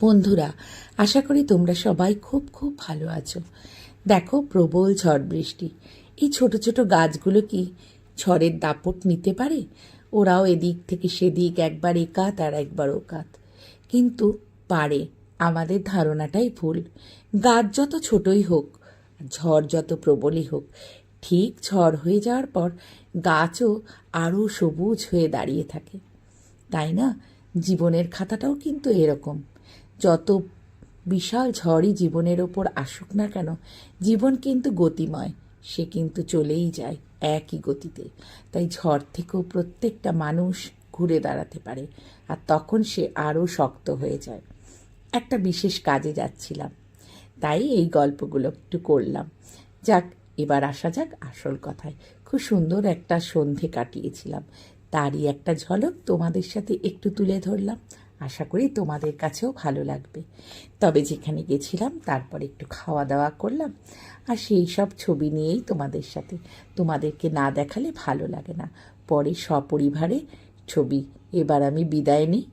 বন্ধুরা, আশা করি তোমরা সবাই খুব খুব ভালো আছো। দেখো প্রবল ঝড় বৃষ্টি। এই ছোট ছোট গাছগুলো কি ঝড়ের দাপট নিতে পারে? ওরাও এদিক থেকে সেদিক, একবার একাত আর একবার ওকাত কিন্তু পারে, আমাদের ধারণাটাই ভুল। গাছ যত ছোটই হোক, ঝড় যত প্রবলই হোক, ঠিক ঝড় হয়ে যাওয়ার পর গাছও আরও সবুজ হয়ে দাঁড়িয়ে থাকে। তাই না? জীবনের খাতাটাও কিন্তু এরকম। যত বিশাল ঝড়ই জীবনের ওপর আসুক না কেন, জীবন কিন্তু গতিময়, সে কিন্তু চলেই যায় একই গতিতে। তাই ঝড় থেকেও প্রত্যেকটা মানুষ ঘুরে দাঁড়াতে পারে, আর তখন সে আরও শক্ত হয়ে যায়। একটা বিশেষ কাজে যাচ্ছিলাম, তাই এই গল্পগুলো একটু করলাম। যাক, এবার আসা যাক আসল কথায়। খুব সুন্দর একটা সন্ধে কাটিয়েছিলাম। তারই একটা ঝলক তোমাদের সাথে একটু তুলে ধরলাম। আশা করি তোমাদের কাছেও ভালো লাগবে। তবে যেখানে গেছিলাম, তারপর একটু খাওয়া দাওয়া করলাম আর সেই সব ছবি নিয়েই তোমাদের সাথে। তোমাদেরকে না দেখালে ভালো লাগে না। পরে সপরিবারে ছবি। এবার আমি বিদায় নিই।